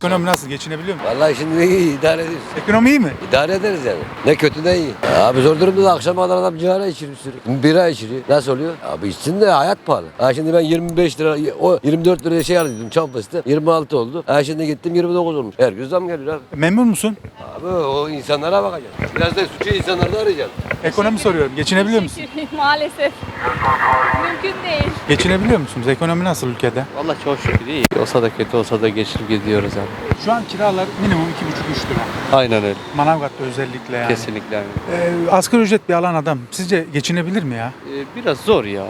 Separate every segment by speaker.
Speaker 1: Ekonomi nasıl? Geçinebiliyor musun?
Speaker 2: Vallahi şimdi iyi idare ediyoruz.
Speaker 1: Ekonomi iyi mi?
Speaker 2: İdare ederiz yani. Ne kötü ne iyi. Abi zor durumda da akşam adam cigara içiyor bir sürü. Bira içiriyor. Nasıl oluyor? Abi içsin de hayat pahalı. Ha şimdi ben 25 lira, o 24 liraya şey alıyordum çam fıstığı. 26 oldu. Ha şimdi gittim 29 olmuş. Her gün zam geliyor abi.
Speaker 1: Memnun musun?
Speaker 2: Abi o insanlara bakacağız. Biraz da suçu insanlarda arayacağız.
Speaker 1: Ekonomi soruyorum. Geçinebiliyor musun?
Speaker 3: Maalesef. Mümkün değil.
Speaker 1: Geçinebiliyor musunuz? Ekonomi nasıl ülkede?
Speaker 4: Valla çok şükür iyi. Olsa da kötü olsa da geçirip gidiyoruz yani.
Speaker 1: Şu an kiralar minimum 2,5-3 lira.
Speaker 4: Aynen öyle.
Speaker 1: Manavgat'ta özellikle yani.
Speaker 4: Kesinlikle yani.
Speaker 1: Ee, asgari ücret bir alan adam. Sizce geçinebilir mi ya?
Speaker 4: Ee, biraz zor ya.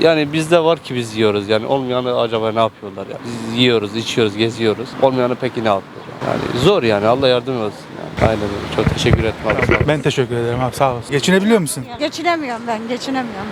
Speaker 4: Yani bizde var ki biz yiyoruz yani olmayanı acaba ne yapıyorlar ya? Biz yiyoruz, içiyoruz, geziyoruz. Olmayanı peki ne yapıyor? Yani zor yani Allah yardım olsun yani. Aynen öyle. Çok teşekkür ederim abi.
Speaker 1: Ben teşekkür ederim abi sağ olasın. Geçinebiliyor musun?
Speaker 5: Geçinemiyorum ben, geçinemiyorum.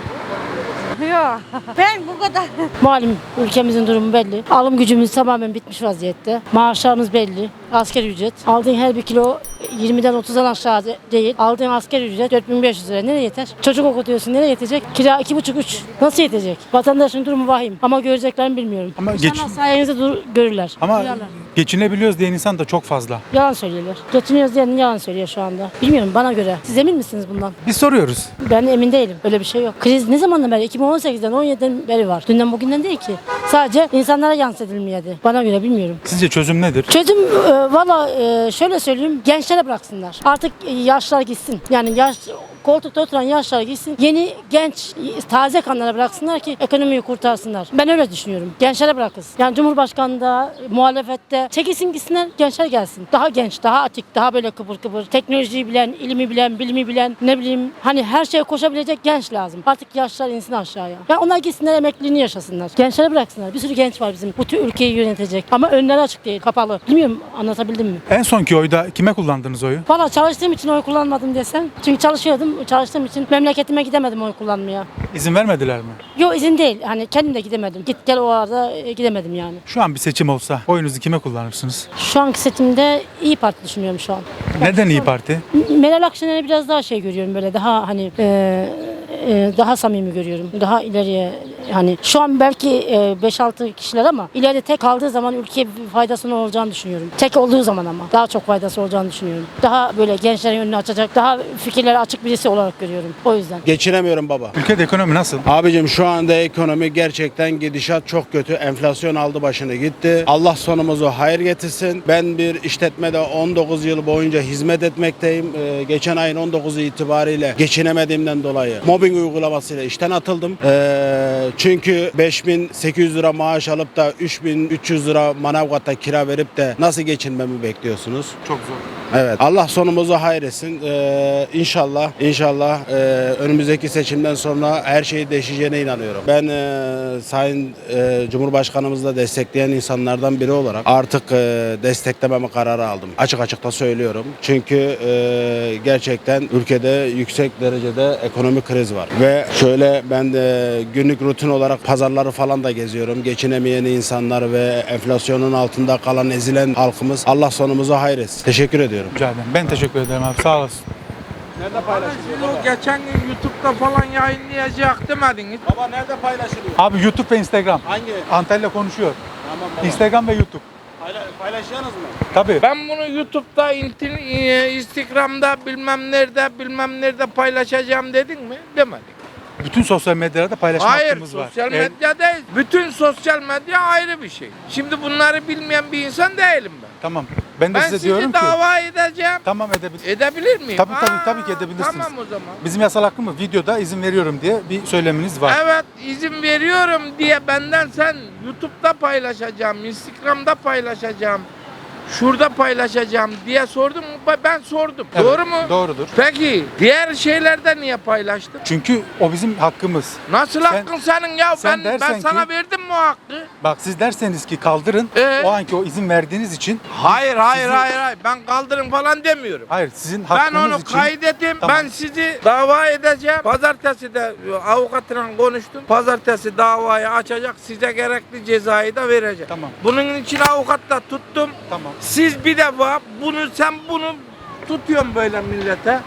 Speaker 5: Yok, ben bu kadar.
Speaker 6: Malum ülkemizin durumu belli. Alım gücümüz tamamen bitmiş vaziyette. Maaşlarımız belli. Asgari ücret. Aldığın her bir kilo 20'den 30'dan aşağı de- değil. Aldığın asgari ücret 4500 lira. Nereye yeter? Çocuk okutuyorsun. Nereye yetecek? Kira 2,5-3. Nasıl yetecek? Vatandaşın durumu vahim. Ama göreceklerini bilmiyorum.
Speaker 1: Ama
Speaker 6: Ama
Speaker 1: geç-
Speaker 6: sayenizde dur- görürler.
Speaker 1: Ama
Speaker 6: Duyarlar.
Speaker 1: Geçinebiliyoruz diyen insan da çok fazla.
Speaker 6: Yalan söylüyorlar. Geçiniyoruz diyen yalan söylüyor şu anda. Bilmiyorum bana göre. Siz emin misiniz bundan?
Speaker 1: Biz soruyoruz.
Speaker 6: Ben emin değilim. Öyle bir şey yok. Kriz ne zamandan beri? 2018'den 17'den beri var. Dünden bugünden değil ki. Sadece insanlara yansıtılmıyordu. Bana göre bilmiyorum.
Speaker 1: Sizce çözüm nedir?
Speaker 6: Çözüm e, valla e, şöyle söyleyeyim gençlere bıraksınlar. Artık yaşlar gitsin. Yani yaş koltukta oturan yaşlar gitsin. Yeni genç taze kanlara bıraksınlar ki ekonomiyi kurtarsınlar. Ben öyle düşünüyorum. Gençlere bırakız. Yani Cumhurbaşkanı'nda, muhalefette çekilsin gitsinler gençler gelsin. Daha genç, daha atik, daha böyle kıpır kıpır. Teknolojiyi bilen, ilmi bilen, bilimi bilen, ne bileyim hani her şeye koşabilecek genç lazım. Artık yaşlar insin aşağıya. Yani onlar gitsinler emekliliğini yaşasınlar. Gençlere bıraksınlar. Bir sürü genç var bizim bu ülkeyi yönetecek. Ama önleri açık değil, kapalı. Bilmiyorum anlatabildim mi?
Speaker 1: En sonki oyda kime kullandınız oyu?
Speaker 6: Valla çalıştığım için oy kullanmadım desem. Çünkü çalışıyordum. Çalıştığım için memleketime gidemedim oy kullanmaya.
Speaker 1: İzin vermediler mi?
Speaker 6: Yok izin değil. Hani kendim de gidemedim. Git gel o arada e, gidemedim yani.
Speaker 1: Şu an bir seçim olsa oyunuzu kime kullanırsınız?
Speaker 6: Şu anki seçimde iyi Parti düşünüyorum şu an.
Speaker 1: Neden İyi Parti?
Speaker 6: Meral Akşener'i biraz daha şey görüyorum böyle daha hani e, e, daha samimi görüyorum. Daha ileriye hani şu an belki e, 5-6 kişiler ama ileride tek kaldığı zaman ülkeye bir faydasının olacağını düşünüyorum. Tek olduğu zaman ama daha çok faydası olacağını düşünüyorum. Daha böyle gençlerin önünü açacak, daha fikirleri açık birisi olarak görüyorum. O yüzden.
Speaker 7: Geçinemiyorum baba.
Speaker 1: Ülkede ekonomi nasıl?
Speaker 7: Abicim şu anda ekonomi gerçekten gidişat çok kötü. Enflasyon aldı başını gitti. Allah sonumuzu hayır getirsin. Ben bir işletmede 19 yıl boyunca hizmet etmekteyim. Ee, geçen ayın 19'u itibariyle geçinemediğimden dolayı mobbing uygulamasıyla işten atıldım. Ee, çünkü 5800 lira maaş alıp da 3300 lira Manavgat'ta kira verip de nasıl geçinmemi bekliyorsunuz?
Speaker 1: Çok zor.
Speaker 7: Evet. Allah sonumuzu hayretsin. Ee, inşallah, inşallah e, önümüzdeki seçimden sonra her şey değişeceğine inanıyorum. Ben e, Sayın e, Cumhurbaşkanımızı da destekleyen insanlardan biri olarak artık e, desteklememe kararı aldım. Açık açık da söylüyorum. Çünkü e, gerçekten ülkede yüksek derecede ekonomik kriz var. Ve şöyle ben de günlük rutin olarak pazarları falan da geziyorum. Geçinemeyen insanlar ve enflasyonun altında kalan ezilen halkımız Allah sonumuzu hayretsin. Teşekkür ediyorum.
Speaker 1: Rica ederim. Ben teşekkür ederim abi sağ olasın.
Speaker 8: Şunu geçen gün YouTube'da falan yayınlayacak demediniz.
Speaker 7: Baba nerede paylaşılıyor?
Speaker 1: Abi YouTube ve Instagram.
Speaker 7: Hangi?
Speaker 1: Antalya konuşuyor.
Speaker 7: Tamam baba.
Speaker 1: Instagram ve YouTube.
Speaker 7: Paylaşıyorsunuz mu?
Speaker 1: Tabii.
Speaker 8: Ben bunu YouTube'da, intin- e, Instagram'da bilmem nerede bilmem nerede paylaşacağım dedin mi? Demedin.
Speaker 1: Bütün sosyal medyalarda paylaşma
Speaker 8: Hayır
Speaker 1: hakkımız var.
Speaker 8: sosyal
Speaker 1: Evet,
Speaker 8: medya değil. Bütün sosyal medya ayrı bir şey. Şimdi bunları bilmeyen bir insan değilim ben.
Speaker 1: Tamam. Ben de
Speaker 8: Ben
Speaker 1: size
Speaker 8: sizi
Speaker 1: diyorum ki.
Speaker 8: dava edeceğim.
Speaker 1: Tamam edebilir.
Speaker 8: Edebilir miyim?
Speaker 1: Tabii, tabii, tabii ki edebilirsiniz.
Speaker 8: Tamam o zaman.
Speaker 1: Bizim yasal hakkımız videoda izin veriyorum diye bir söyleminiz var.
Speaker 8: Evet izin veriyorum diye benden sen YouTube'da paylaşacağım, Instagram'da paylaşacağım, şurada paylaşacağım diye? Ba- Ben sordum.
Speaker 1: Evet,
Speaker 8: Doğru mu?
Speaker 1: Doğrudur.
Speaker 8: Peki diğer şeylerde niye paylaştın?
Speaker 1: Çünkü o bizim hakkımız.
Speaker 8: Nasıl
Speaker 1: Sen-
Speaker 8: hakkın senin ya?
Speaker 1: sen
Speaker 8: ben ben sana
Speaker 1: ki-
Speaker 8: verdim mi o hakkı?
Speaker 1: Bak siz derseniz ki kaldırın.
Speaker 8: Ee?
Speaker 1: O anki o izin verdiğiniz için.
Speaker 8: Hayır hayır
Speaker 1: Sizin-
Speaker 8: hayır hayır. Ben kaldırın falan demiyorum.
Speaker 1: Hayır sizin
Speaker 8: Ben
Speaker 1: hakkınız
Speaker 8: onu
Speaker 1: için.
Speaker 8: kaydettim.
Speaker 1: Tamam.
Speaker 8: Ben sizi dava edeceğim. Pazartesi de avukatla konuştum. Pazartesi davayı açacak. Size gerekli cezayı da verecek.
Speaker 1: Tamam.
Speaker 8: Bunun için avukat da tuttum.
Speaker 1: Tamam.
Speaker 8: Siz bir defa bunu sen bunu tutuyorsun böyle millete.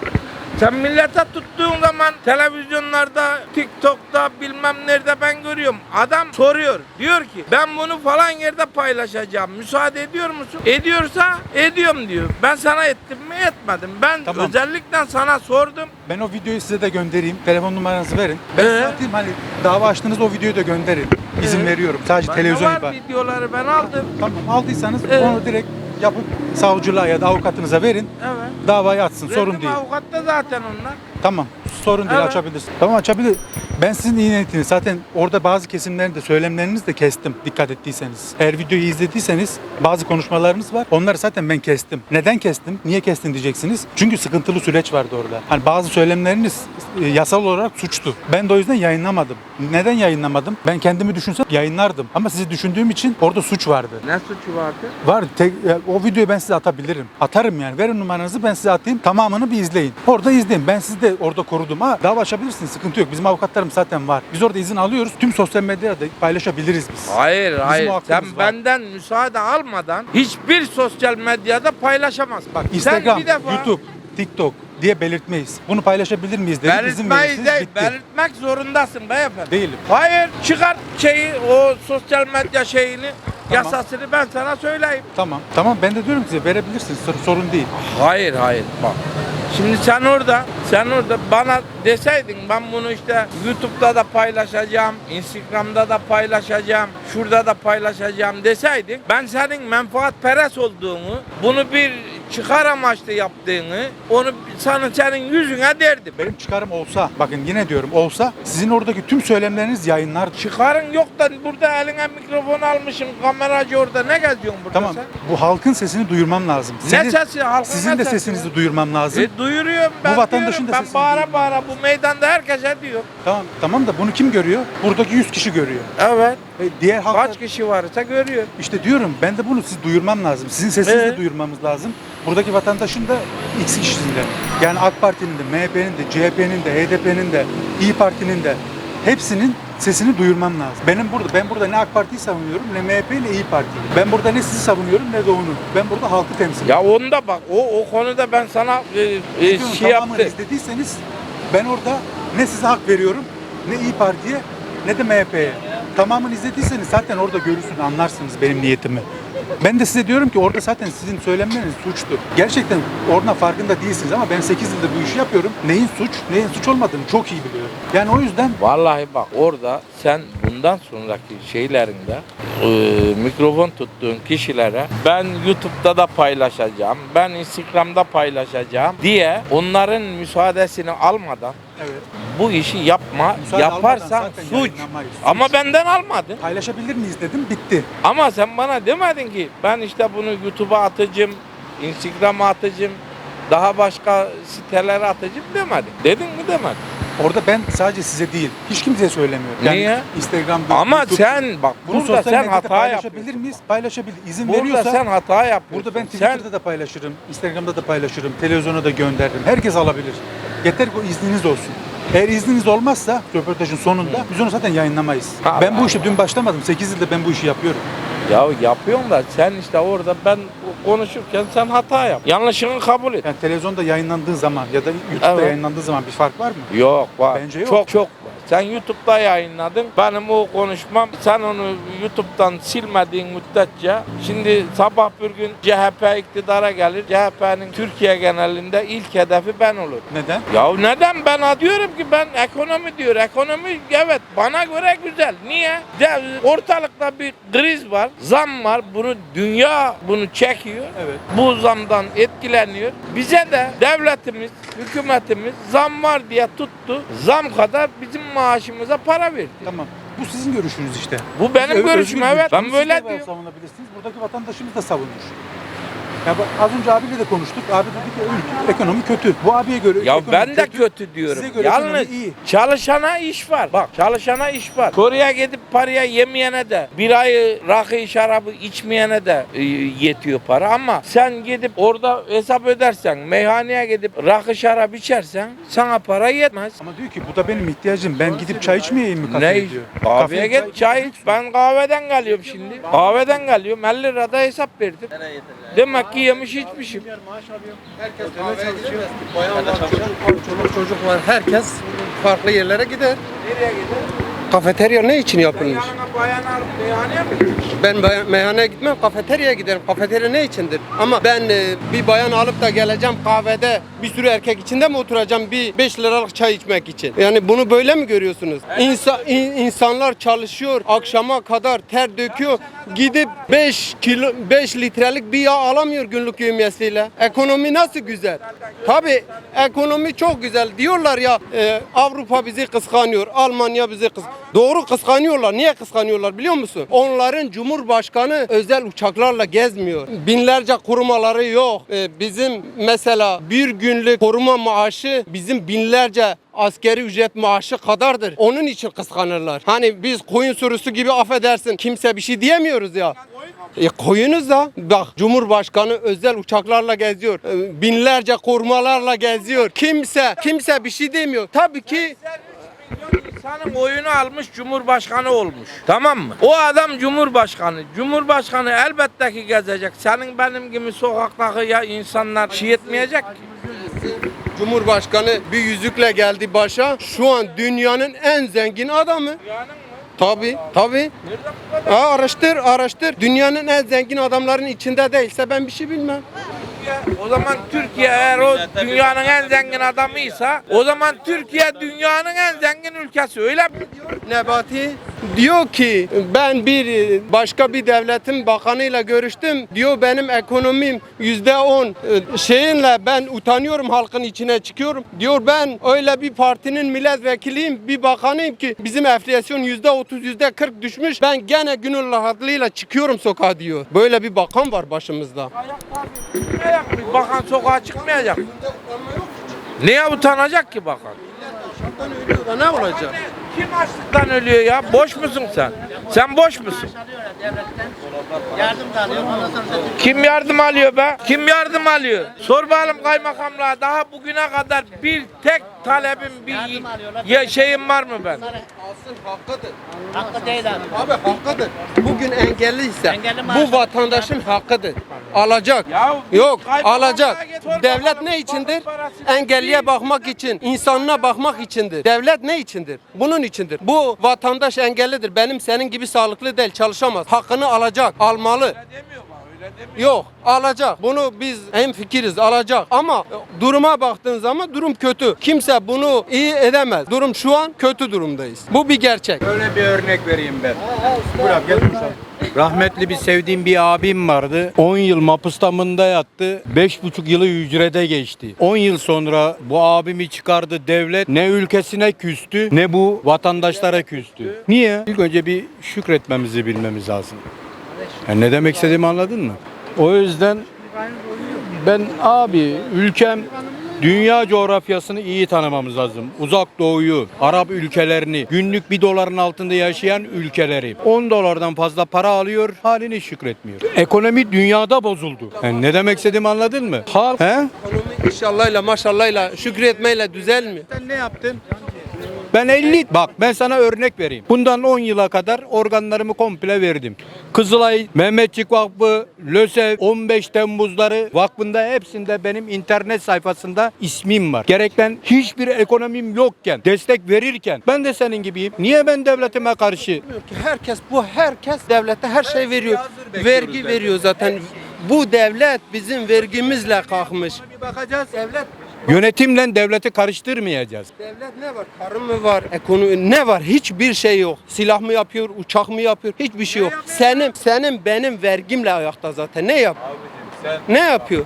Speaker 8: Sen millete tuttuğun zaman televizyonlarda, TikTok'ta bilmem nerede ben görüyorum. Adam soruyor. Diyor ki ben bunu falan yerde paylaşacağım. Müsaade ediyor musun? Ediyorsa ediyorum diyor. Ben sana ettim mi etmedim. Ben
Speaker 1: Tamam.
Speaker 8: özellikle sana sordum.
Speaker 1: Ben o videoyu size de göndereyim. Telefon numaranızı verin. Ben
Speaker 8: Ee?
Speaker 1: atayım hani dava açtığınız o videoyu da gönderin. İzin
Speaker 8: Ee?
Speaker 1: veriyorum. Sadece
Speaker 8: Bende
Speaker 1: televizyon
Speaker 8: var
Speaker 1: var.
Speaker 8: videoları ben aldım.
Speaker 1: Tamam aldıysanız
Speaker 8: Ee?
Speaker 1: onu direkt yapıp savcılığa ya da avukatınıza verin.
Speaker 8: Evet.
Speaker 1: Davayı açsın. Sorun
Speaker 8: Verdim
Speaker 1: değil.
Speaker 8: avukatta zaten onlar.
Speaker 1: Tamam. Sorun değil
Speaker 8: Evet.
Speaker 1: açabilirsin. Tamam açabilir. Ben sizin iyi niyetiniz zaten orada bazı kesimlerin de söylemlerinizi de kestim dikkat ettiyseniz. Eğer videoyu izlediyseniz bazı konuşmalarınız var. Onları zaten ben kestim. Neden kestim? Niye kestin diyeceksiniz. Çünkü sıkıntılı süreç vardı orada. Hani bazı söylemleriniz e, yasal olarak suçtu. Ben de o yüzden yayınlamadım. Neden yayınlamadım? Ben kendimi düşünsem yayınlardım. Ama sizi düşündüğüm için orada suç vardı.
Speaker 8: Ne suçu vardı?
Speaker 1: Var. Tek, ya, o videoyu ben size atabilirim. Atarım yani. Verin numaranızı ben size atayım. Tamamını bir izleyin. Orada izleyin. Ben sizi de orada korudum. Ha dava açabilirsiniz. Sıkıntı yok. Bizim avukatlarımız zaten var. Biz orada izin alıyoruz. Tüm sosyal medyada paylaşabiliriz biz.
Speaker 8: Hayır
Speaker 1: Bizim
Speaker 8: hayır.
Speaker 1: o
Speaker 8: Sen
Speaker 1: hakkımız var.
Speaker 8: benden müsaade almadan hiçbir sosyal medyada paylaşamazsın.
Speaker 1: Bak
Speaker 8: Sen
Speaker 1: Instagram,
Speaker 8: bir defa
Speaker 1: YouTube, TikTok diye belirtmeyiz. Bunu paylaşabilir miyiz dedik. izin
Speaker 8: belirtmeyi
Speaker 1: verirsiniz.
Speaker 8: değil,
Speaker 1: Bitti.
Speaker 8: belirtmek zorundasın beyefendi.
Speaker 1: Değilim.
Speaker 8: Hayır, çıkart şeyi, o sosyal medya şeyini, yasasını ben sana söyleyeyim.
Speaker 1: Tamam. Tamam ben de diyorum size verebilirsiniz. Sor- Sorun değil.
Speaker 8: Hayır hayır bak. Şimdi sen orada, sen orada bana deseydin ben bunu işte YouTube'da da paylaşacağım, Instagram'da da paylaşacağım, şurada da paylaşacağım deseydin ben senin menfaatperest olduğunu, bunu bir çıkar amaçlı yaptığını, onu sana senin yüzüne derdim.
Speaker 1: Benim çıkarım olsa, bakın yine diyorum olsa sizin oradaki tüm söylemleriniz yayınlar.
Speaker 8: Çıkarın yok da burada eline mikrofon almışım, kameracı orada ne geziyorsun burada
Speaker 1: Tamam.
Speaker 8: sen?
Speaker 1: Bu halkın sesini duyurmam lazım.
Speaker 8: Ne sesi halkın
Speaker 1: Sizin
Speaker 8: ne
Speaker 1: de
Speaker 8: sesi
Speaker 1: sesinizi
Speaker 8: ya?
Speaker 1: duyurmam lazım.
Speaker 8: E, duyuruyorum ben
Speaker 1: vatandaşın
Speaker 8: diyorum.
Speaker 1: da
Speaker 8: Ben bağıra bağıra bu meydanda herkese diyor.
Speaker 1: Tamam tamam da bunu kim görüyor? Buradaki 100 kişi görüyor.
Speaker 8: Evet.
Speaker 1: E, diğer halk
Speaker 8: Kaç kişi varsa görüyor.
Speaker 1: işte diyorum ben de bunu siz duyurmam lazım. Sizin sesinizi de duyurmamız lazım. Buradaki vatandaşın da X kişinin de yani AK Parti'nin de, MHP'nin de, CHP'nin de, HDP'nin de, İyi Parti'nin de hepsinin sesini duyurmam lazım. Benim burada ben burada ne AK Parti'yi savunuyorum ne MHP ile İyi Parti'yi. Ben burada ne sizi savunuyorum ne de onu. Ben burada halkı temsil ediyorum.
Speaker 8: Ya onda bak o o konuda ben sana e, e, şey
Speaker 1: tamamını
Speaker 8: yaptı.
Speaker 1: izlediyseniz ben orada ne size hak veriyorum ne İyi Parti'ye ne de MHP'ye. Tamamını izlediyseniz zaten orada görürsünüz anlarsınız benim niyetimi. Ben de size diyorum ki orada zaten sizin söylemleriniz suçtu. Gerçekten orada farkında değilsiniz ama ben 8 yıldır bu işi yapıyorum. Neyin suç, neyin suç olmadığını çok iyi biliyorum. Yani o yüzden
Speaker 8: Vallahi bak orada sen bundan sonraki şeylerinde e, mikrofon tuttuğun kişilere ben YouTube'da da paylaşacağım, ben Instagram'da paylaşacağım diye onların müsaadesini almadan
Speaker 1: evet,
Speaker 8: bu işi yapma,
Speaker 1: müsaade almadan
Speaker 8: yaparsan
Speaker 1: zaten
Speaker 8: suç.
Speaker 1: yayınlamayız. Suç.
Speaker 8: Ama benden almadın.
Speaker 1: paylaşabilir miyiz dedim bitti.
Speaker 8: Ama sen bana demedin ki ben işte bunu YouTube'a atacağım, Instagram'a atacağım, daha başka sitelere atacağım demedin. Dedin mi demedin?
Speaker 1: Orada ben sadece size değil, hiç kimseye söylemiyorum. Yani
Speaker 8: Niye?
Speaker 1: Instagram'da,
Speaker 8: Ama
Speaker 1: YouTube-
Speaker 8: sen bak
Speaker 1: bunu
Speaker 8: burada sen hata
Speaker 1: paylaşabilir miyiz? Paylaşabilir. İzin
Speaker 8: Burada
Speaker 1: veriyorsa
Speaker 8: sen hata yapıyorsun.
Speaker 1: Burada ben
Speaker 8: Sen-
Speaker 1: Twitter'da da paylaşırım, Instagram'da da paylaşırım, televizyona da gönderirim. Herkes alabilir. Yeter ki izniniz olsun. Eğer izniniz olmazsa röportajın sonunda biz onu zaten yayınlamayız.
Speaker 8: Ha,
Speaker 1: ben bu işe dün başlamadım. 8 yıldır ben bu işi yapıyorum.
Speaker 8: Ya yapıyorsun da sen işte orada ben konuşurken sen hata yap. Yanlışını kabul et.
Speaker 1: Yani televizyonda yayınlandığı zaman ya da YouTube'da
Speaker 8: Evet.
Speaker 1: yayınlandığı zaman bir fark var mı?
Speaker 8: Yok var.
Speaker 1: Bence yok.
Speaker 8: Çok çok var. Sen YouTube'da yayınladın. Benim o konuşmam sen onu YouTube'dan silmediğin müddetçe şimdi sabah bir gün CHP iktidara gelir. CHP'nin Türkiye genelinde ilk hedefi ben olurum.
Speaker 1: Neden?
Speaker 8: Ya neden ben diyorum ki ben ekonomi diyor. Ekonomi evet bana göre güzel. Niye? De, ortalıkta bir kriz var. Zam var. Bunu dünya bunu çekiyor.
Speaker 1: Evet.
Speaker 8: Bu zamdan etkileniyor. Bize de devletimiz, hükümetimiz zam var diye tuttu. Zam kadar bizim maaşımıza para verdi.
Speaker 1: Tamam. Bu sizin görüşünüz işte.
Speaker 8: Bu benim
Speaker 1: Öz-
Speaker 8: görüşüm
Speaker 1: özgür
Speaker 8: evet. Ben böyle
Speaker 1: de
Speaker 8: diyorum.
Speaker 1: savunabilirsiniz. Buradaki vatandaşımız da savunmuş. Ya bak, az önce abiyle de konuştuk. Abi dedi ki ülke, ekonomi kötü. Bu abiye göre
Speaker 8: Ya
Speaker 1: ekonomi
Speaker 8: ben de
Speaker 1: kötü.
Speaker 8: kötü diyorum.
Speaker 1: Size göre
Speaker 8: Yalnız
Speaker 1: ekonomi iyi.
Speaker 8: çalışana iş var. Bak çalışana iş var. Kore'ye gidip paraya yemeyene de bir ayı rakı şarabı içmeyene de e, yetiyor para ama sen gidip orada hesap ödersen meyhaneye gidip rakı şarap içersen sana para yetmez.
Speaker 1: Ama diyor ki bu da benim ihtiyacım. Ben gidip çay içmeyeyim mi kafeye
Speaker 8: Ne?
Speaker 1: diyor.
Speaker 8: Kahveye
Speaker 1: Kafeye
Speaker 8: git çay iç. Ben kahveden geliyorum şimdi. Kahveden geliyorum 50 lirada hesap verdim. Demek yemek yiyemiş içmişim.
Speaker 9: Çoluk çocuk var. Herkes farklı yerlere gider.
Speaker 8: Nereye gider?
Speaker 9: Kafeterya ne için yapılmış? Ben meyhaneye gitmem, kafeteryaya giderim. Kafeterya ne içindir? Ama ben e, bir bayan alıp da geleceğim kahvede bir sürü erkek içinde mi oturacağım bir 5 liralık çay içmek için? Yani bunu böyle mi görüyorsunuz? İnsa, in- insanlar çalışıyor, akşama kadar ter döküyor. Gidip 5 kilo 5 litrelik bir yağ alamıyor günlük yevmiyesiyle. Ekonomi nasıl güzel? Tabii ekonomi çok güzel. Diyorlar ya e, Avrupa bizi kıskanıyor, Almanya bizi kıskanıyor. Doğru kıskanıyorlar. Niye kıskanıyorlar biliyor musun? Onların cumhurbaşkanı özel uçaklarla gezmiyor. Binlerce korumaları yok. Ee, bizim mesela bir günlük koruma maaşı bizim binlerce askeri ücret maaşı kadardır. Onun için kıskanırlar. Hani biz koyun sürüsü gibi affedersin kimse bir şey diyemiyoruz ya. E koyunuz da bak Cumhurbaşkanı özel uçaklarla geziyor. E, Binlerce korumalarla geziyor. Kimse kimse bir şey demiyor. Tabii ki
Speaker 8: İnsanın oyunu almış Cumhurbaşkanı olmuş. Tamam mı? O adam Cumhurbaşkanı. Cumhurbaşkanı elbette ki gezecek. Senin benim gibi sokaktaki ya insanlar şey etmeyecek ki.
Speaker 9: Cumhurbaşkanı bir yüzükle geldi başa. Şu an dünyanın en zengin adamı. Tabi tabi. Ha, araştır araştır. Dünyanın en zengin adamların içinde değilse ben bir şey bilmem.
Speaker 8: O zaman Türkiye eğer o dünyanın en zengin adamıysa o zaman Türkiye dünyanın en zengin ülkesi öyle mi?
Speaker 9: Nebati diyor ki ben bir başka bir devletin bakanıyla görüştüm. Diyor benim ekonomim yüzde on e, şeyinle ben utanıyorum halkın içine çıkıyorum. Diyor ben öyle bir partinin milletvekiliyim bir bakanıyım ki bizim enflasyon yüzde otuz yüzde kırk düşmüş. Ben gene gönül rahatlığıyla çıkıyorum sokağa diyor. Böyle bir bakan var başımızda.
Speaker 8: Bakan sokağa çıkmayacak. mı? Niye utanacak ki bakan?
Speaker 9: Ne olacak?
Speaker 8: Kim açlıktan ölüyor ya? Boş musun sen? Sen boş musun? Kim yardım alıyor be? Kim yardım alıyor? Sor bakalım kaymakamlığa daha bugüne kadar bir tek talebim bir ya şeyim var mı ben?
Speaker 9: Alsın hakkıdır.
Speaker 10: Hakkı değil abi.
Speaker 9: Abi hakkıdır. Bugün engelliyse
Speaker 10: Engelli maaş
Speaker 9: bu vatandaşın hakkıdır. Alacak.
Speaker 8: Ya
Speaker 9: Yok
Speaker 8: kaymakamlığa
Speaker 9: alacak.
Speaker 8: git, sor
Speaker 9: Devlet
Speaker 8: bakalım,
Speaker 9: ne içindir? Engelliye bakmak için, insanına bakmak içindir. Devlet ne içindir? Bunun içindir. Bu vatandaş engellidir. Benim senin gibi sağlıklı değil, çalışamaz. Hakkını alacak, almalı.
Speaker 8: Demiyor bak öyle demiyor.
Speaker 9: Yok, alacak. Bunu biz en fikiriz, alacak. Ama duruma baktığın zaman durum kötü. Kimse bunu iyi edemez. Durum şu an kötü durumdayız. Bu bir gerçek.
Speaker 11: Öyle bir örnek vereyim ben. Rahmetli bir sevdiğim bir abim vardı. 10 yıl mapustamında yattı. 5,5 yılı hücrede geçti. 10 yıl sonra bu abimi çıkardı devlet. Ne ülkesine küstü ne bu vatandaşlara küstü. Niye? İlk önce bir şükretmemizi bilmemiz lazım. Yani ne demek istediğimi anladın mı? O yüzden ben abi ülkem dünya coğrafyasını iyi tanımamız lazım. Uzak doğuyu, Arap ülkelerini, günlük bir doların altında yaşayan ülkeleri 10 dolardan fazla para alıyor, halini şükretmiyor. Ekonomi dünyada bozuldu. Yani ne demek istediğimi anladın mı? Halk, he?
Speaker 9: Ekonomi inşallahla maşallahla şükretmeyle düzelmiyor.
Speaker 11: Sen ne yaptın? Ben 50 bak ben sana örnek vereyim. Bundan 10 yıla kadar organlarımı komple verdim. Kızılay, Mehmetçik Vakfı, LÖSEV, 15 Temmuzları vakfında hepsinde benim internet sayfasında ismim var. Gerek ben hiçbir ekonomim yokken, destek verirken ben de senin gibiyim. Niye ben devletime karşı
Speaker 9: herkes bu herkes devlete her şey veriyor. Vergi veriyor zaten. Bu devlet bizim vergimizle kalkmış.
Speaker 11: bir bakacağız?
Speaker 9: Devlet
Speaker 11: Yönetimle devleti karıştırmayacağız.
Speaker 9: devlet ne var? Tarım mı var? Ekonomi ne var? Hiçbir şey yok. Silah mı yapıyor? Uçak mı yapıyor? Hiçbir şey yok. Senin senin benim vergimle ayakta zaten. Ne yap? Ne yapıyor?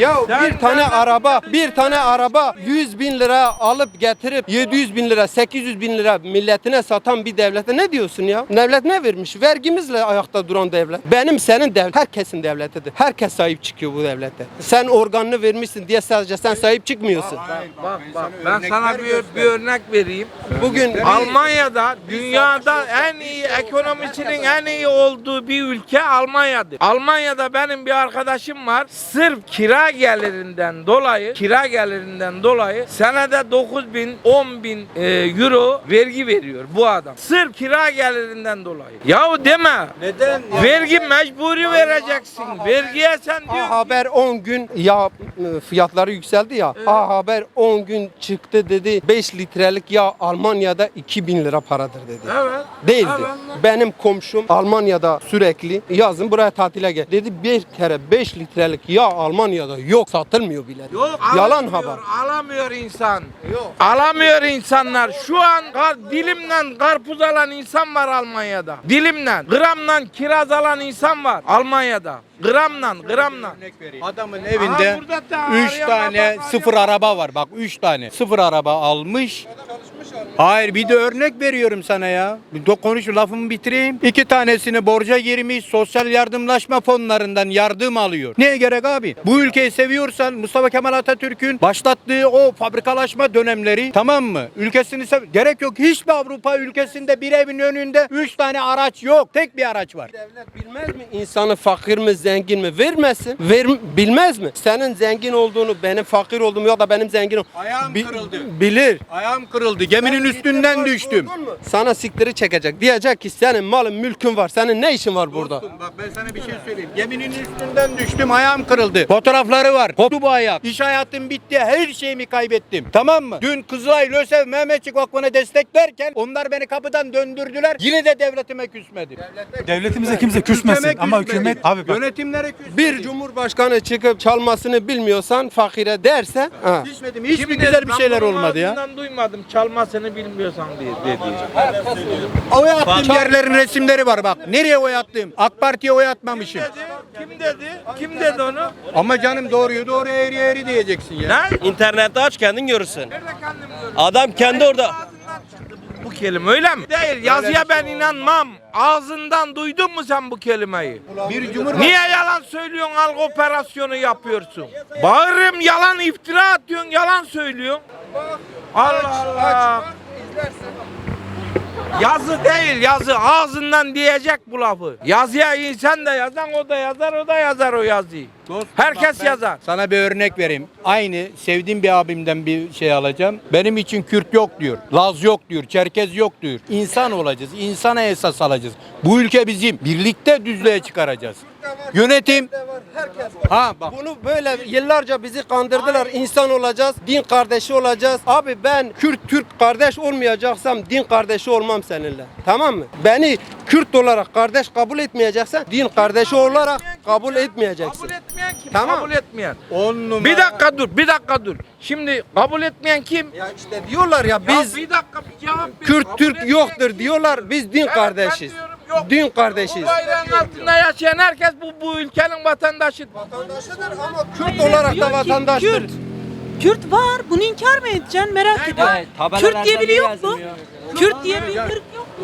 Speaker 9: Ya bir tane araba, bir tane araba 100 bin lira alıp getirip 700 bin lira, 800 bin lira milletine satan bir devlete ne diyorsun ya? Devlet ne vermiş? Vergimizle ayakta duran devlet. Benim senin devlet, herkesin devletidir. Herkes sahip çıkıyor bu devlete. Sen organını vermişsin diye sadece sen sahip çıkmıyorsun.
Speaker 8: Bak bak ben sana bir, bir örnek vereyim.
Speaker 9: Bugün
Speaker 8: Almanya'da dünyada en iyi ekonomisinin en iyi olduğu bir ülke Almanya'dır. Almanya'da benim bir arkadaşım var. Sırf kira kira gelirinden dolayı kira gelirinden dolayı senede 9 bin 10 bin e, euro vergi veriyor bu adam. Sırf kira gelirinden dolayı. Yahu deme.
Speaker 11: Neden?
Speaker 8: Vergi mecburi vereceksin. Vergiye sen diyor.
Speaker 9: A Haber 10 gün ya e, fiyatları yükseldi ya. A Haber 10 gün çıktı dedi 5 litrelik yağ Almanya'da 2000 lira paradır dedi.
Speaker 8: Evet.
Speaker 9: Değildi.
Speaker 8: Evet.
Speaker 9: Benim komşum Almanya'da sürekli yazın buraya tatile gel. Dedi bir kere 5 litrelik yağ Almanya'da yok satılmıyor bile.
Speaker 8: Yok
Speaker 9: Yalan
Speaker 8: alamıyor,
Speaker 9: haber.
Speaker 8: Alamıyor insan. Yok. Alamıyor insanlar. Şu an kar, dilimle karpuz alan insan var Almanya'da. Dilimle, gramla kiraz alan insan var Almanya'da. Gramla, gramla.
Speaker 11: Adamın
Speaker 8: Aha,
Speaker 11: evinde
Speaker 8: burada da
Speaker 11: 3
Speaker 8: arayan
Speaker 11: tane
Speaker 8: bak,
Speaker 11: sıfır araba var. Bak 3 tane sıfır araba almış. Hayır bir de örnek veriyorum sana ya. De konuş lafımı bitireyim. İki tanesini borca girmiş sosyal yardımlaşma fonlarından yardım alıyor. Neye gerek abi? Bu ülkeyi seviyorsan Mustafa Kemal Atatürk'ün başlattığı o fabrikalaşma dönemleri tamam mı? Ülkesini sev gerek yok. Hiçbir Avrupa ülkesinde bir evin önünde 3 tane araç yok. Tek bir araç var.
Speaker 9: Devlet bilmez mi insanı fakir mi zengin mi? Vermesin. Ver, bilmez mi? Senin zengin olduğunu, benim fakir olduğumu ya da benim zengin olduğumu
Speaker 11: Ayağım
Speaker 9: Bi-
Speaker 11: kırıldı.
Speaker 9: bilir.
Speaker 11: Ayağım kırıldı. Geminin üstünden düştüm.
Speaker 9: Sana siktiri çekecek. Diyecek ki senin malın mülkün var. Senin ne işin var burada?
Speaker 11: Dostum bak ben sana bir şey söyleyeyim. Geminin üstünden düştüm ayağım kırıldı. Fotoğrafları var. Koptu bu ayak. İş hayatım bitti. Her şeyimi kaybettim. Tamam mı? Dün Kızılay, Lösev, Mehmetçik Okman'ı desteklerken onlar beni kapıdan döndürdüler. Yine de devletime küsmedim.
Speaker 1: Devletimize kimse küsmesin
Speaker 11: Ülkeme
Speaker 1: ama
Speaker 11: küsmedim.
Speaker 1: hükümet abi bak
Speaker 11: Yönetimlere küsmedim.
Speaker 9: Bir cumhurbaşkanı çıkıp çalmasını bilmiyorsan fakire derse ha.
Speaker 11: küsmedim. Hiçbir güzel bir şeyler olmadı ya.
Speaker 8: duymadım. Çalmasını bilmiyorsan diye dedi.
Speaker 11: Oy attığım yerlerin resimleri var bak. Nereye oy attım? AK Parti'ye oy atmamışım.
Speaker 8: Kim dedi? Kim dedi onu?
Speaker 11: Ama canım doğruyu doğru eğri eğri diyeceksin ya.
Speaker 8: Ne?
Speaker 10: İnternette aç kendin görürsün.
Speaker 8: Nerede kendim?
Speaker 10: Adam kendi orada.
Speaker 8: Bu, kelime öyle mi? Değil. Yazıya ben inanmam. Ağzından duydun mu sen bu kelimeyi?
Speaker 11: Bir cumhur
Speaker 8: Niye yalan söylüyorsun? Algı operasyonu yapıyorsun. Bağırırım yalan iftira atıyorsun. Yalan söylüyorsun. Allah Allah. Yazı değil yazı ağzından diyecek bu lafı. Yazıya insan da yazan o da yazar o da yazar o yazıyı.
Speaker 11: Dostum
Speaker 8: Herkes yazar.
Speaker 11: Sana bir örnek vereyim. Aynı sevdiğim bir abimden bir şey alacağım. Benim için Kürt yok diyor. Laz yok diyor. Çerkez yok diyor. İnsan olacağız. insana esas alacağız. Bu ülke bizim. Birlikte düzlüğe çıkaracağız. Yönetim. Ha bak.
Speaker 9: Bunu böyle yıllarca bizi kandırdılar. İnsan olacağız, din kardeşi olacağız. Abi ben Kürt Türk kardeş olmayacaksam din kardeşi olmam seninle. Tamam mı? Beni Kürt olarak kardeş kabul etmeyeceksen din kardeşi olarak kabul etmeyeceksin.
Speaker 8: Kabul etmeyen kim?
Speaker 9: Tamam.
Speaker 8: Kabul etmeyen.
Speaker 11: On numara.
Speaker 8: Bir dakika dur, bir dakika dur. Şimdi kabul etmeyen kim?
Speaker 9: Ya işte diyorlar ya
Speaker 8: Biz
Speaker 9: biz
Speaker 8: bir dakika bir cevap.
Speaker 9: Kürt Türk yoktur
Speaker 8: kim?
Speaker 9: diyorlar. Biz din
Speaker 8: Evet,
Speaker 9: kardeşiz.
Speaker 8: ben diyorum yok. Bu
Speaker 9: kardeşiz.
Speaker 8: bayrağın altında yaşayan herkes bu bu ülkenin vatandaşı.
Speaker 9: Ama Kürt olarak da vatandaştır.
Speaker 12: Kürt var. Bunu inkar mı edeceksin? Merak ediyorum. Kürt diye biri yok mu? Kürt diye bir ırk?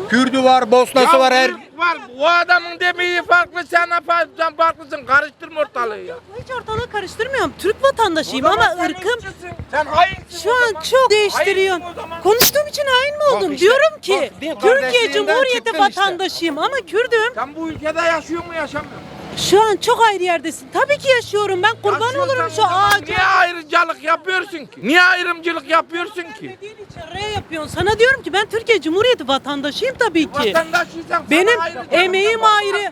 Speaker 11: Kürdü var, Bosnası var her.
Speaker 8: var. O adamın demeyi farklı, sen farklı, sen farklısın. Karıştırma ortalığı ya.
Speaker 12: Hiç ortalığı karıştırmıyorum. Türk vatandaşıyım ama
Speaker 8: sen
Speaker 12: ırkım
Speaker 8: ırkçısın. Sen hainsin.
Speaker 12: şu an çok değiştiriyorum.
Speaker 8: O zaman.
Speaker 12: Konuştuğum için hain mi oldum?
Speaker 9: işte,
Speaker 12: Diyorum ki
Speaker 9: bak, din
Speaker 12: Türkiye
Speaker 9: kardeşliğinden
Speaker 12: Cumhuriyeti
Speaker 9: çıktın işte.
Speaker 12: vatandaşıyım ama Kürdüm.
Speaker 8: Sen bu ülkede yaşıyor mu yaşamıyor mu?
Speaker 12: Şu an çok ayrı yerdesin. Tabii ki yaşıyorum. Ben kurban
Speaker 8: Yaşıyorsan
Speaker 12: olurum
Speaker 8: o
Speaker 12: şu
Speaker 8: zaman
Speaker 12: ağaca.
Speaker 8: Niye ayrıcalık yapıyorsun ki? Niye ayrımcılık yapıyorsun ki?
Speaker 12: Dediğin için R yapıyorsun. Sana diyorum ki ben Türkiye Cumhuriyeti vatandaşıyım tabii ki.
Speaker 8: Vatandaşıysan sana
Speaker 12: Benim
Speaker 8: ayrıcalık
Speaker 12: emeğim ayrı.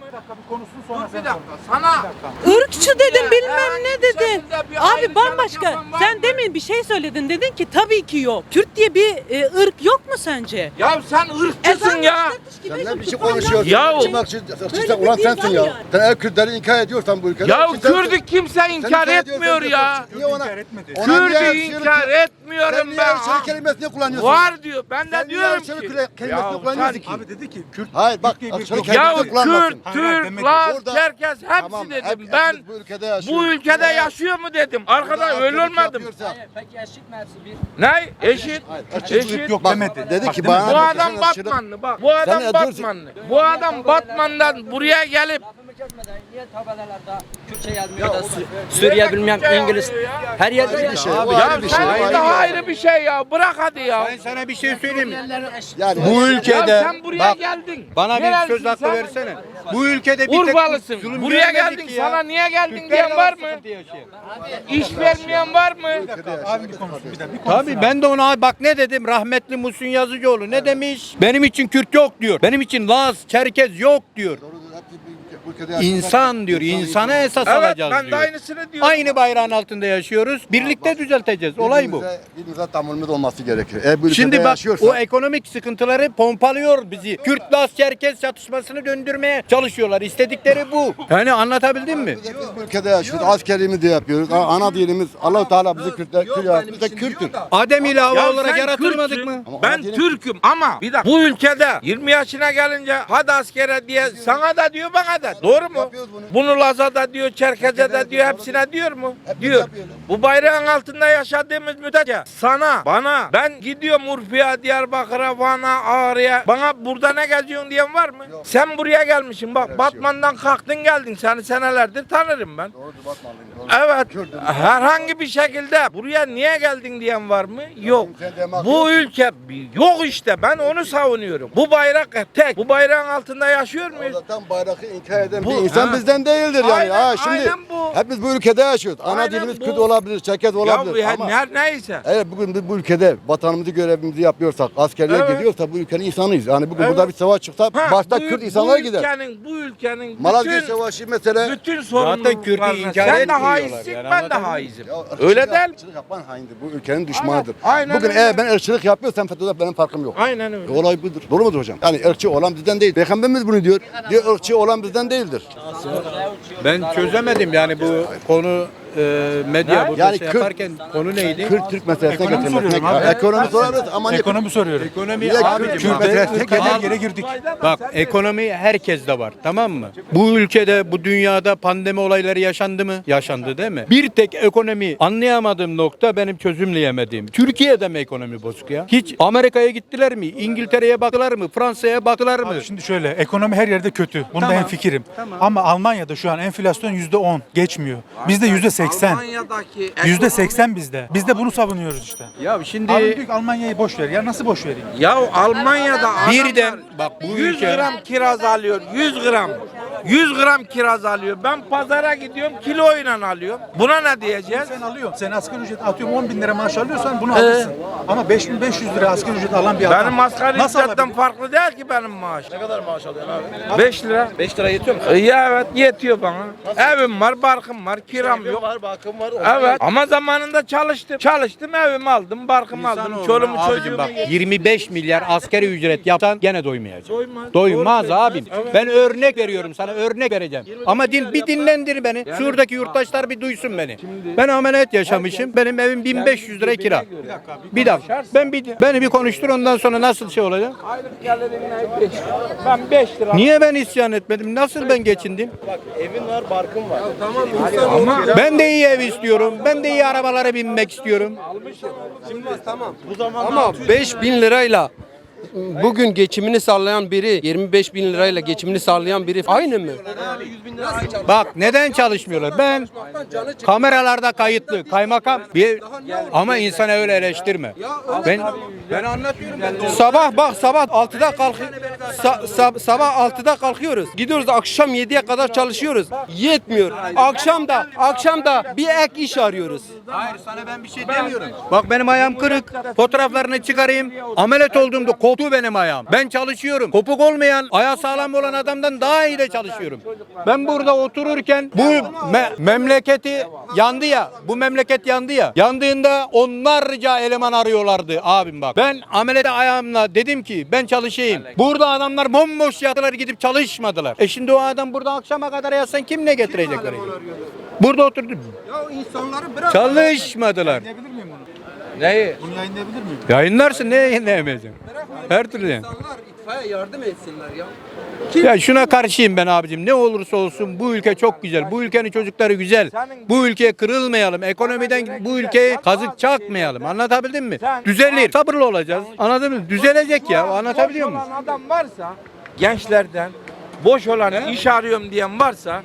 Speaker 8: Dur bir dakika sana.
Speaker 12: Irkçı dedim bilmem ne dedin. Abi bambaşka. Sen demin bir şey söyledin. Dedin ki tabii ki yok. Kürt diye bir e, ırk yok mu sence?
Speaker 8: Ya sen ırkçısın ya.
Speaker 12: Sen
Speaker 13: bir şey konuşuyorsun.
Speaker 8: Ya-
Speaker 12: bir
Speaker 13: ulan sensin ya. Sen eğer Kürtleri inkar ediyorsan bu ülkede.
Speaker 8: Ya Kürdü kimse inkar etmiyor ya.
Speaker 13: Niye ona?
Speaker 1: inkar
Speaker 8: Kürdü
Speaker 13: ırkçılık-
Speaker 8: inkar
Speaker 13: Sen
Speaker 8: etmiyorum
Speaker 13: niye
Speaker 8: ben.
Speaker 13: kelimesini kullanıyorsun?
Speaker 8: Var diyor. Ben de diyorum ki.
Speaker 13: kelimesini kullanıyorsun ki?
Speaker 1: Abi dedi ki Kürt
Speaker 13: Hayır bak
Speaker 1: bir
Speaker 8: Ya
Speaker 13: kelimesini kullanmasın.
Speaker 8: Kürt,
Speaker 1: Hayır, hayır,
Speaker 8: Türk. Laz, Çerkez hepsi dedim.
Speaker 13: hep-
Speaker 8: ben
Speaker 13: bu ülkede
Speaker 8: yaşıyor mu dedim.
Speaker 13: Burada
Speaker 8: öyle olmadım.
Speaker 13: yapıyorsa-
Speaker 8: Ne? Eşit.
Speaker 1: ırkçılık
Speaker 8: Eşit.
Speaker 1: yok
Speaker 13: Bak,
Speaker 1: demedi.
Speaker 13: dedi ki bana-
Speaker 8: Bu adam Batmanlı bak. Bu adam Batmanlı. Bu adam Batman'dan buraya gelip
Speaker 10: Suriye bilmem İngiliz. Her yerde
Speaker 13: Bir şey, o
Speaker 8: ya
Speaker 13: bir şey.
Speaker 8: sen
Speaker 13: ayrı
Speaker 8: daha
Speaker 13: bir-
Speaker 8: ayrı bir şey ya. Bırak hadi ya.
Speaker 11: Ben sana bir şey söyleyeyim mi?
Speaker 13: Yani
Speaker 11: Bu
Speaker 8: Ya
Speaker 11: ülkede
Speaker 8: sen buraya
Speaker 11: bak
Speaker 8: geldin.
Speaker 11: bana bir
Speaker 8: Nerelisin
Speaker 11: söz hakkı
Speaker 8: sen?
Speaker 11: versene. Bu ülkede bir tek
Speaker 8: Urfalısın.
Speaker 11: zulüm
Speaker 8: Buraya
Speaker 11: görmedik
Speaker 8: geldin.
Speaker 11: ya.
Speaker 8: Sana niye geldin
Speaker 11: Türkler
Speaker 8: diyen var mı?
Speaker 11: sıkıntı yaşıyor.
Speaker 8: İş vermeyen var mı?
Speaker 1: Abi
Speaker 11: Tabii
Speaker 1: abi.
Speaker 11: ben de ona bak ne dedim rahmetli Musun Yazıcıoğlu ne demiş? Benim için Kürt yok diyor. Benim için Laz, Çerkez yok diyor.
Speaker 13: Bu ülkede yaşıyorlar.
Speaker 11: İnsan diyor. insana esas
Speaker 8: Evet
Speaker 11: alacağız
Speaker 8: ben de
Speaker 11: diyor.
Speaker 8: aynısını diyorum.
Speaker 11: Aynı bayrağın altında yaşıyoruz. Birlikte düzelteceğiz. Olay bu.
Speaker 13: Birbirimize- tahammülümüz olması gerekir. Eğer bu ülkede
Speaker 11: Şimdi bak
Speaker 13: yaşıyorsak-
Speaker 11: o ekonomik sıkıntıları pompalıyor bizi. Kürt Laz Çerkez çatışmasını döndürmeye çalışıyorlar. İstedikleri bu. Yani anlatabildim mi?
Speaker 13: Biz bu ülkede yaşıyoruz. Askerimizi de yapıyoruz. Ana dilimiz Allah Teala bizi Kürtler, Kürt yaptı. Biz de Kürt'tür.
Speaker 11: Adem
Speaker 8: Ya
Speaker 11: olarak yaratılmadık mı?
Speaker 8: Ben Türk'üm ama bir dakika bu ülkede 20 yaşına gelince hadi askere diye sana da diyor bana da. Doğru mu?
Speaker 13: Bunu.
Speaker 8: Bunu Laz'a da diyor, Çerkez'e diyor, hepsine diyor mu?
Speaker 13: Hepimiz
Speaker 8: Diyor.
Speaker 13: yapıyoruz.
Speaker 8: Bu bayrağın altında yaşadığımız müddetçe sana, bana, ben gidiyorum Urfa'ya, Diyarbakır'a, Van'a, Ağrı'ya. Bana burada ne geziyorsun diyen var mı? Sen buraya gelmişsin. Bak Batman'dan kalktın geldin. Seni senelerdir tanırım ben.
Speaker 13: Doğrudur, Batmanlıyım, doğru.
Speaker 8: Evet.
Speaker 13: Kürdüm.
Speaker 8: Herhangi bir şekilde buraya niye geldin diyen var mı? Yok. Bu
Speaker 13: yok.
Speaker 8: ülke yok işte. Ben onu savunuyorum. Bu bayrak tek. Bu bayrağın altında yaşıyor muyuz?
Speaker 13: Zaten bayrağı inkar eden
Speaker 8: Bu-
Speaker 13: bir insan
Speaker 8: ha.
Speaker 13: bizden değildir yani.
Speaker 8: Aynen,
Speaker 13: ha, şimdi
Speaker 8: aynen bu.
Speaker 13: hepimiz bu ülkede yaşıyoruz. Ana
Speaker 8: Aynen
Speaker 13: dilimiz
Speaker 8: bu.
Speaker 13: Kürt olabilir, Çerkez olabilir.
Speaker 8: ya
Speaker 13: ama
Speaker 8: ne- neyse.
Speaker 13: eğer bugün biz bu ülkede vatanımızı görevimizi yapıyorsak, askerliğe
Speaker 8: Evet.
Speaker 13: gidiyorsak bu ülkenin insanıyız. Yani bugün
Speaker 8: Evet.
Speaker 13: burada bir savaş çıksa
Speaker 8: Ha,
Speaker 13: başta
Speaker 8: bu-
Speaker 13: Kürt
Speaker 8: bu
Speaker 13: insanlar gider.
Speaker 8: Ülkenin, bu ülkenin
Speaker 13: Malazgirt Savaşı mesela
Speaker 8: bütün
Speaker 11: Kürt'ü
Speaker 8: sorumluluklarını
Speaker 11: inkar
Speaker 8: sen de hainsin
Speaker 11: yani,
Speaker 8: ben de haizim. Öyle
Speaker 13: yap-
Speaker 8: değil mi?
Speaker 13: yapan haindir. Bu ülkenin düşmanıdır.
Speaker 8: aynen
Speaker 13: Bugün eğer ben ırkçılık yapıyorsam FETÖ'de benim farkım yok.
Speaker 8: Aynen öyle.
Speaker 13: Olay budur. Doğru mudur hocam? Yani ırkçı olan bizden değil. Peygamberimiz bunu diyor. Diyor ırkçı olan bizden değildir.
Speaker 11: Ben çözemedim yani bu konu e, medya ne? burada
Speaker 13: yani
Speaker 11: şey
Speaker 13: 40,
Speaker 11: yaparken konu neydi?
Speaker 13: Kürt Türk meselesine
Speaker 1: ekonomi
Speaker 13: getirmek.
Speaker 1: Abi.
Speaker 13: Ekonomi soruyoruz ama
Speaker 1: ekonomi soruyorum.
Speaker 11: Ekonomi abi
Speaker 13: Kürt meselesine kadar
Speaker 1: yere girdik.
Speaker 11: Bak ekonomi herkeste var tamam mı? Bu ülkede bu dünyada pandemi olayları yaşandı mı? Yaşandı değil mi? Bir tek ekonomi anlayamadığım nokta benim çözümleyemediğim. Türkiye'de mi ekonomi bozuk ya? Hiç Amerika'ya gittiler mi? İngiltere'ye baktılar mı? Fransa'ya baktılar mı?
Speaker 1: Abi şimdi şöyle ekonomi her yerde kötü. Bunda
Speaker 11: tamam.
Speaker 1: en fikirim. Tamam. Ama Almanya'da şu an enflasyon %10 geçmiyor. Bizde %80 seksen.
Speaker 8: Almanya'daki
Speaker 1: Yüzde seksen bizde. Biz de bunu savunuyoruz işte.
Speaker 11: Ya şimdi
Speaker 1: Abi Almanya'yı boş ver. Ya nasıl boş vereyim?
Speaker 8: ya Almanya'da adamlar Birden
Speaker 11: bak bu
Speaker 8: 100
Speaker 11: ülke
Speaker 8: gram kiraz alıyor 100 gram. 100 gram kiraz alıyor. Ben pazara gidiyorum kiloyla alıyorum. Buna ne diyeceğiz?
Speaker 1: Sen alıyorsun. Sen asgari ücret atıyorum 10 bin lira maaş alıyorsan bunu alırsın. Ama 5500 lira asgari ücret alan bir adam.
Speaker 8: Benim asgari
Speaker 1: nasıl
Speaker 8: ücretten
Speaker 1: alabilir?
Speaker 8: farklı değil ki benim maaş. Ne kadar maaş alıyorsun abi? 5 lira. 5 lira yetiyor mu? Ya evet yetiyor bana. Evim var, barkım var, kiram yok.
Speaker 10: var, bakım var.
Speaker 8: Evet ama zamanında çalıştım. Çalıştım evimi aldım, barkımı aldım. Çoluğumu çocuğumu.
Speaker 11: bak 25 milyar askeri ücret yapsan gene doymayacaksın.
Speaker 8: Doymaz.
Speaker 11: Doymaz
Speaker 8: Doğru
Speaker 11: abim.
Speaker 8: söylüyorsun.
Speaker 11: Ben örnek veriyorum sana örnek vereceğim. Ama din bir dinlendir beni. Şuradaki yurttaşlar bir duysun beni. Ben ameliyat yaşamışım. Benim evim 1500 lira kira. Bir dakika. Ben bir beni bir konuştur ondan sonra nasıl şey olacak?
Speaker 8: Aylık gelirin ne? 5 lira. Ben 5 lira.
Speaker 11: Niye ben isyan etmedim? Nasıl ben geçindim?
Speaker 10: Evin var, barkın var.
Speaker 8: Ama
Speaker 11: Ben de iyi ev istiyorum. Ben de iyi arabalara binmek istiyorum.
Speaker 9: Ama 5000 lirayla bugün geçimini sağlayan biri 25 bin lirayla geçimini sağlayan biri aynı mı?
Speaker 11: Bak neden çalışmıyorlar? Ben kameralarda kayıtlı kaymakam bir ama insana öyle eleştirme. Ben ben anlatıyorum.
Speaker 9: Sabah bak sabah 6'da kalk sa- sa- sabah 6'da kalkıyoruz. Gidiyoruz akşam 7'ye kadar çalışıyoruz. Yetmiyor. Akşam da akşam da bir ek iş arıyoruz.
Speaker 11: Hayır sana ben bir şey demiyorum. Bak benim ayağım kırık. Fotoğraflarını çıkarayım. Ameliyat olduğumda koptu benim ayağım. Ben çalışıyorum. Kopuk olmayan, ayağı sağlam olan adamdan daha iyi de çalışıyorum. Ben burada otururken bu me- memleketi yandı ya. Bu memleket yandı ya. Yandığında onlarca eleman arıyorlardı abim bak. Ben ameliyat ayağımla dedim ki ben çalışayım. Burada adamlar bomboş yattılar gidip çalışmadılar. E şimdi o adam burada akşama kadar yatsan kim ne getirecek oraya? Burada oturdu.
Speaker 9: Ya insanları bırak.
Speaker 11: Çalışmadılar.
Speaker 8: Neyi?
Speaker 1: Bunu yayınlayabilir miyim?
Speaker 11: Yayınlarsın ne yayınlayamayacaksın? Her türlü.
Speaker 9: İnsanlar itfaiye yardım etsinler ya.
Speaker 11: Ya şuna karşıyım ben abicim. Ne olursa olsun bu ülke çok güzel. Bu ülkenin çocukları güzel. Bu ülkeye kırılmayalım. Ekonomiden bu ülkeye kazık çakmayalım. Anlatabildim mi? Düzelir. Sabırlı olacağız. Anladın mı? Düzelecek ya. Anlatabiliyor muyum?
Speaker 8: adam varsa gençlerden boş olan iş arıyorum diyen varsa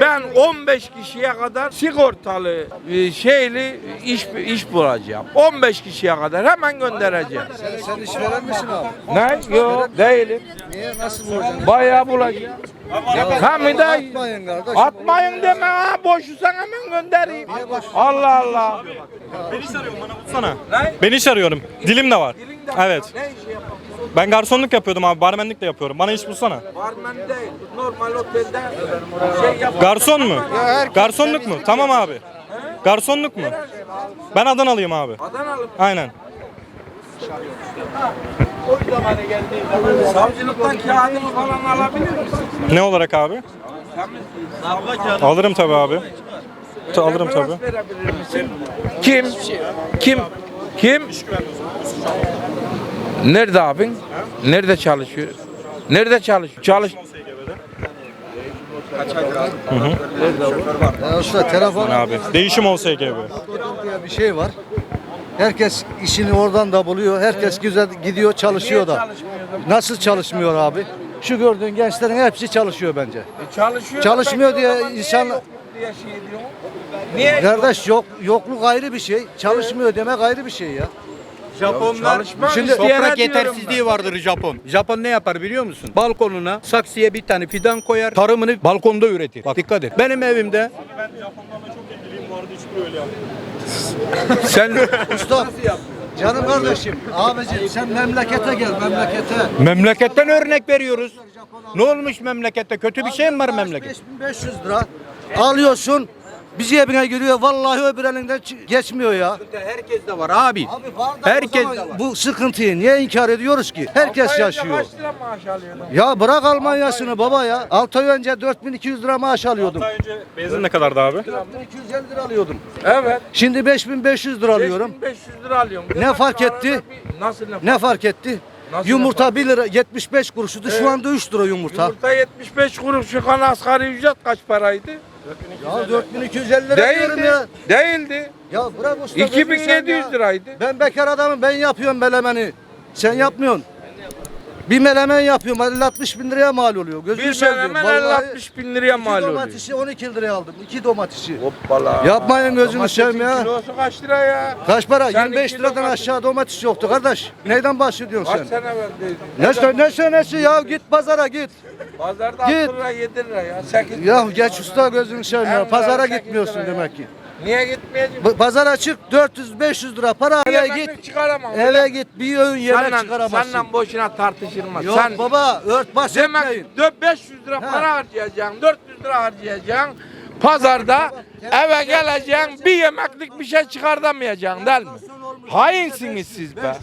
Speaker 8: ben 15 kişiye kadar sigortalı e, şeyli iş iş bulacağım. 15 kişiye kadar hemen göndereceğim.
Speaker 13: Sen işveren misin abi?
Speaker 8: Ne? Yok değilim.
Speaker 13: Niye? Nasıl bulacaksın?
Speaker 8: Bayağı bulacağım. Hem de
Speaker 13: Atmayın kardeşim.
Speaker 8: atmayın deme ha boşusan hemen göndereyim. Allah Allah.
Speaker 10: Sana. Ben iş arıyorum. Dilim de var. Evet.
Speaker 8: Ne işi yapalım?
Speaker 10: Ben garsonluk yapıyordum abi. Barmenlik de yapıyorum. Bana iş bulsana.
Speaker 8: Barmen değil. Normal otelde şey yap.
Speaker 10: Garson mu? Garsonluk mu? Tamam abi. Garsonluk mu? Ben Adanalıyım abi.
Speaker 8: Adanalı.
Speaker 10: Aynen.
Speaker 8: Savcılıktan kağıdını falan alabilir misin?
Speaker 10: Ne olarak abi? Alırım tabii abi. Ta- Alırım tabii.
Speaker 8: Verebilir misin? Kim? Kim? Kim? Nerede abin? Nerede çalışıyor? Nerede çalışıyor? Çalış.
Speaker 13: Ya usta telefon
Speaker 10: Abi. Değişim olsa gibi.
Speaker 13: diye bir şey var. Herkes işini oradan da buluyor. Herkes güzel gidiyor, çalışıyor da. Nasıl çalışmıyor abi? Şu gördüğün gençlerin hepsi çalışıyor bence.
Speaker 8: Çalışıyor.
Speaker 13: Çalışmıyor diye
Speaker 8: niye
Speaker 13: insan-
Speaker 8: yok diye şey ediyorsun? Niye?
Speaker 13: Kardeş yok yokluk ayrı bir şey. Çalışmıyor demek ayrı bir şey ya.
Speaker 11: Japonlar şimdi toprak yetersizliği vardır Japon. Japon ne yapar biliyor musun? Balkonuna saksıya bir tane fidan koyar. Tarımını balkonda üretir. Bak dikkat et. Benim evimde
Speaker 8: Sen
Speaker 13: Usta canım kardeşim, abicim sen memlekete gel memlekete.
Speaker 11: memleketten örnek veriyoruz. Ne olmuş memlekette? Kötü bir şey mi var memleket?
Speaker 13: 5500 lira alıyorsun. Bir cebine giriyor vallahi öbür elinden geçmiyor ya.
Speaker 11: Herkes de var abi.
Speaker 13: Abi var
Speaker 11: Herkes
Speaker 13: o zaman bu sıkıntıyı niye inkar ediyoruz ki? Herkes yaşıyor.
Speaker 8: Kaç lira maaş alıyordun?
Speaker 13: Ya bırak Almanya'sını baba ya. 6 ay önce 4200 lira maaş alıyordum.
Speaker 10: önce benzin ne kadardı abi?
Speaker 13: 4250 lira alıyordum.
Speaker 8: Evet.
Speaker 13: Şimdi 5500 lira alıyorum.
Speaker 8: 5500 lira alıyorum.
Speaker 13: Ne fark etti?
Speaker 8: Nasıl ne fark
Speaker 13: etti?
Speaker 8: Nasıl
Speaker 13: Yumurta 1 lira 75 kuruşuydu. Şu anda 3 lira yumurta.
Speaker 8: Yumurta 75 kuruş çıkan asgari ücret kaç paraydı?
Speaker 13: Ya 4250 lira diyorum
Speaker 8: Değildi.
Speaker 13: ya.
Speaker 8: Değildi.
Speaker 13: Ya bırak usta. gözünü seveyim
Speaker 8: 2700
Speaker 13: ya.
Speaker 8: liraydı.
Speaker 13: Ben bekar adamım ben yapıyorum melemeni. Sen yapmıyorsun. Bir melemen yapıyorum 50-60 bin liraya mal oluyor. Gözünü
Speaker 8: Bir
Speaker 13: seveyim.
Speaker 8: menemen
Speaker 13: Vallahi
Speaker 8: 50-60 bin liraya mal
Speaker 13: iki
Speaker 8: oluyor.
Speaker 13: domatesi 12 liraya aldım. 2 domatesi.
Speaker 8: Hoppala.
Speaker 13: Yapmayın gözünü
Speaker 8: Domatesin
Speaker 13: seveyim ya.
Speaker 8: kilosu kaç lira ya?
Speaker 13: Kaç para?
Speaker 8: Sen
Speaker 13: 25
Speaker 8: iki
Speaker 13: liradan
Speaker 8: domates-
Speaker 13: aşağı domates yoktu kardeş. Neyden bahsediyorsun
Speaker 8: Kaç
Speaker 13: sen?
Speaker 8: sene verdiydin?
Speaker 13: Ne, sö- ne senesi ya git pazara git.
Speaker 8: Pazarda
Speaker 13: Git.
Speaker 8: 6 lira 7 lira ya. 8
Speaker 13: Ya geç usta gözünü seveyim ya. Pazara gitmiyorsun demek ki.
Speaker 8: Niye gitmeyeceğim?
Speaker 13: Bu- Pazara çık 400-500 lira para eve git.
Speaker 8: çıkaramam.
Speaker 13: Eve git bir öğün yemek
Speaker 8: Senden,
Speaker 13: çıkaramazsın.
Speaker 8: senden boşuna tartışılmaz.
Speaker 13: Yok
Speaker 8: Sen
Speaker 13: baba örtbas
Speaker 8: demek
Speaker 13: etmeyin.
Speaker 8: 500 lira para harcayacaksın, 400 lira harcayacaksın. Pazarda eve geleceksin, bir yemeklik bir şey çıkartamayacaksın değil mi? Hainsiniz siz be.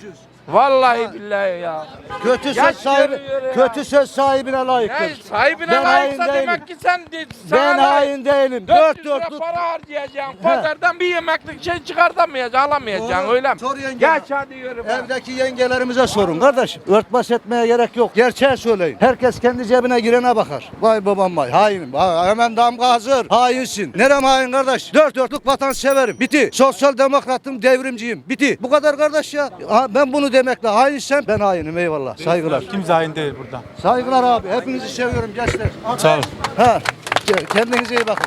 Speaker 8: Vallahi billahi ya.
Speaker 13: Kötü söz sahibi
Speaker 8: ya.
Speaker 13: kötü söz sahibine layıktır.
Speaker 8: sahibine
Speaker 13: Ben
Speaker 8: layıksa
Speaker 13: değilim.
Speaker 8: demek ki sen de,
Speaker 13: Ben hain değilim.
Speaker 8: 400
Speaker 13: Dört dörtlük.
Speaker 8: para harcayacaksın. Pazardan bir yemeklik şey çıkartamayacaksın, alamayacaksın
Speaker 13: Doğru.
Speaker 8: öyle mi?
Speaker 13: Sor yenge.
Speaker 8: Geç hadi yürü.
Speaker 13: Evdeki yengelerimize sorun kardeşim. Örtbas etmeye gerek yok. Gerçeği söyleyin. Herkes kendi cebine girene bakar. Vay babam vay. Hainim. Ha, hemen damga hazır. Hainsin. Nerem hain kardeş? Dört dörtlük vatan severim. Biti. Sosyal demokratım, devrimciyim. Biti. Bu kadar kardeş ya. Ha, ben bunu demekle hainsem ben hainim eyvallah. Saygılar.
Speaker 1: Kimse hain değil burada.
Speaker 13: Saygılar abi. Hepinizi seviyorum gençler.
Speaker 1: Sağ olun.
Speaker 13: Ha. Kendinize iyi bakın.